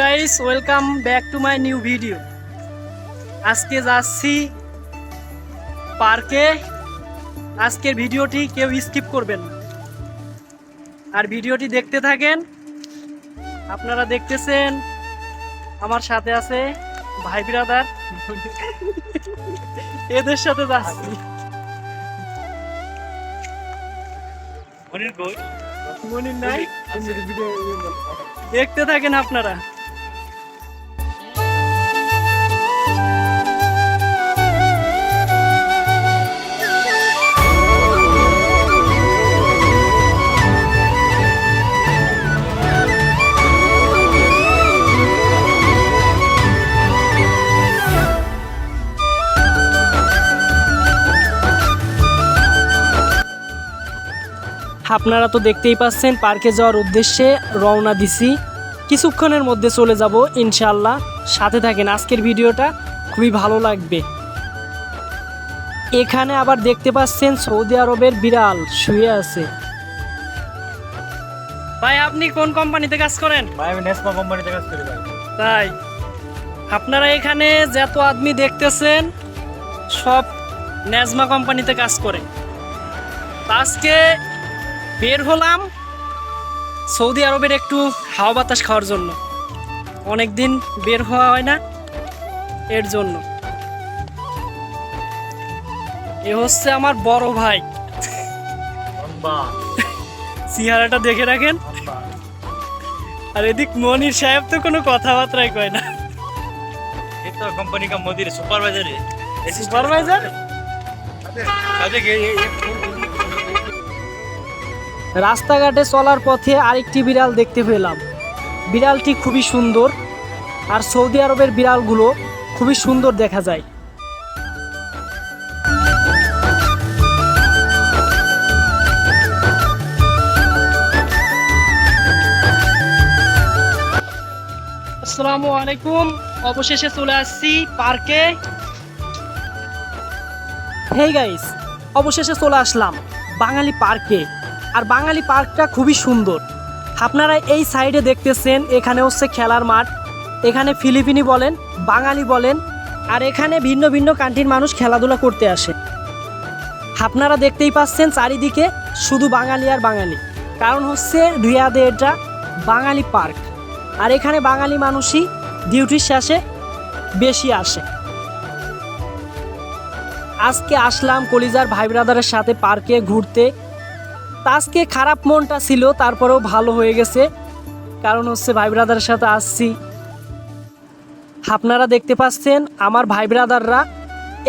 Guys welcome back to my new video আজকে যাচ্ছি পার্কে আজকের ভিডিওটি কেউ স্কিপ করবেন না। আর ভিডিওটি দেখতে থাকেন। আপনারা দেখতেছেন আমার সাথে আছে ভাই ব্রাদার এদের সাথে যাচ্ছি। মনির নাই। দেখতে থাকেন আপনারা। আপনারা তো দেখতেই পাচ্ছেন পার্কে যাওয়ার উদ্দেশ্যে রওনা দিছি। কিছুক্ষণের মধ্যে চলে যাব ইনশাল্লাহ সাথে থাকেন আজকের ভিডিওটা খুবই ভালো লাগবে। এখানে আবার দেখতে পাচ্ছেন সৌদি আরবের বিড়াল শুয়ে আছে। ভাই আপনি কোন কোম্পানিতে কাজ করেন? ভাই আমি নেসমা কোম্পানিতে কাজ করি ভাই। তাই? আপনারা এখানে যত আদমি দেখতেছেন সব নেজমা কোম্পানিতে কাজ করে। আজকে বের হলাম সৌদি আরবের একটু হাওয়া বাতাস খাওয়ার জন্য অনেক দিন বের হওয়া হয় না এর জন্য এ হচ্ছে আমার বড় ভাই লম্বা চেহারাটা দেখে রাখেন লম্বা আর এদিক মনির সাহেব তো কোনো কথাবার্তাই কয় না ये तो कंपनी का मोदी सुपरवाइजर है সুপারভাইজার अरे ये ये ये রাস্তাঘাটে চলার পথে আরেকটি বিড়াল দেখতে পেলাম। বিড়ালটি খুবই সুন্দর আর সৌদি আরবের বিড়ালগুলো খুবই সুন্দর দেখা যায়। আসসালামু আলাইকুম। অবশেষে চলে আসছি পার্কে। হেই গাইস অবশেষে চলে আসলাম বাঙালি পার্কে। আর বাঙালি পার্কটা খুবই সুন্দর। আপনারা এই সাইডে দেখতেছেন, এখানে হচ্ছে খেলার মাঠ, এখানে ফিলিপিনি বলেন, বাঙালি বলেন, আর এখানে ভিন্ন ভিন্ন কান্ট্রির মানুষ খেলাধুলা করতে আসে। আপনারা দেখতেই পাচ্ছেন চারিদিকে শুধু বাঙালি আর বাঙালি। কারণ হচ্ছে রিয়াদে এটা বাঙালি পার্ক। আর এখানে বাঙালি মানুষই ডিউটির শেষে বেশি আসে। আজকে আসলাম কলিজার ভাই ব্রাদারের সাথে পার্কে ঘুরতে। আজকে খারাপ মনটা ছিল, তারপরেও ভালো হয়ে গেছে। কারণ হচ্ছে ভাই ব্রাদারের সাথে আসছি। আপনারা দেখতে পাচ্ছেন, আমার ভাই ব্রাদাররা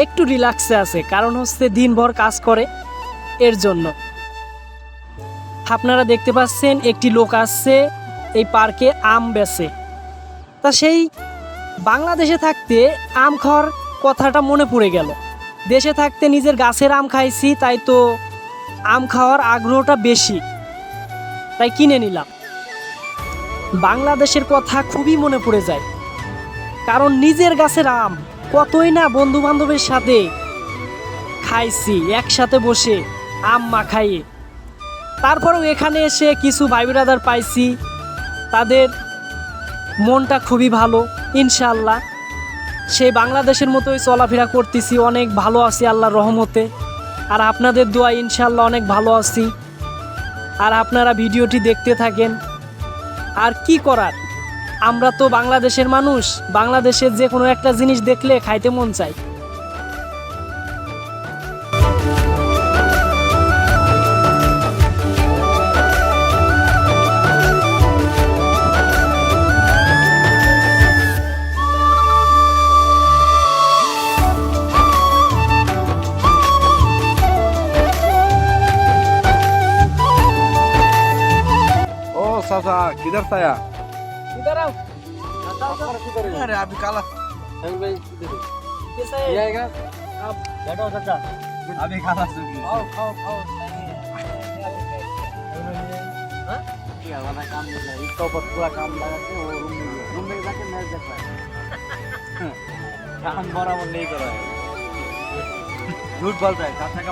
একটু রিল্যাক্সে আছে, কারণ হচ্ছে দিনভর কাজ করে এর জন্য। আপনারা দেখতে পাচ্ছেন, একটি লোক আসছে, এই পার্কে আম বেছে তা সেই বাংলাদেশে থাকতে আম খাওয়ার কথাটা মনে পড়ে গেল। দেশে থাকতে নিজের গাছের আম খাইছি, তাই তো আম খাওয়ার আগ্রহটা বেশি, তাই কিনে নিলাম। বাংলাদেশের কথা খুবই মনে পড়ে যায়, কারণ নিজের গাছের আম কতই না বন্ধু বান্ধবের সাথে খাইছি, একসাথে বসে আম মাখাইয়ে তারপরেও এখানে এসে কিছু ভাই ব্রাদার পাইছি, তাদের মনটা খুবই ভালো ইনশাল্লাহ সেই বাংলাদেশের মতোই চলাফেরা করতেছি, অনেক ভালো আছি আল্লাহর রহমতে। আর আপনাদের দোয়া ইনশাল্লাহ অনেক ভালো আছি। আর আপনারা ভিডিওটি দেখতে থাকেন। আর কি করার? আমরা তো বাংলাদেশের মানুষ। বাংলাদেশের যে কোনো একটা জিনিস দেখলে খাইতে মন চায়। किधर से आया। इधर आओ। अरे अभी काला। कैसा है? आएगा? आप बैठो चाचा अभी खाना सुनिए खाओ खाओ खाओ क्या वाला काम मिल रहा है। इसका ऊपर पूरा काम लगा के वो रूम में रूम में जाके मैच देख रहा है। काम बराबर नहीं कर रहा है। झूठ बोल रहा है चाचा का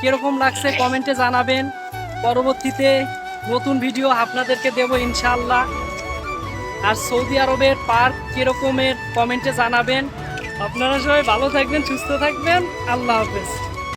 কীরকম লাগছে কমেন্টে জানাবেন। পরবর্তীতে নতুন ভিডিও আপনাদেরকে দেব ইনশাল্লাহ আর সৌদি আরবের পার্ক কীরকমের কমেন্টে জানাবেন। আপনারা সবাই ভালো থাকবেন, সুস্থ থাকবেন। আল্লাহ হাফেজ।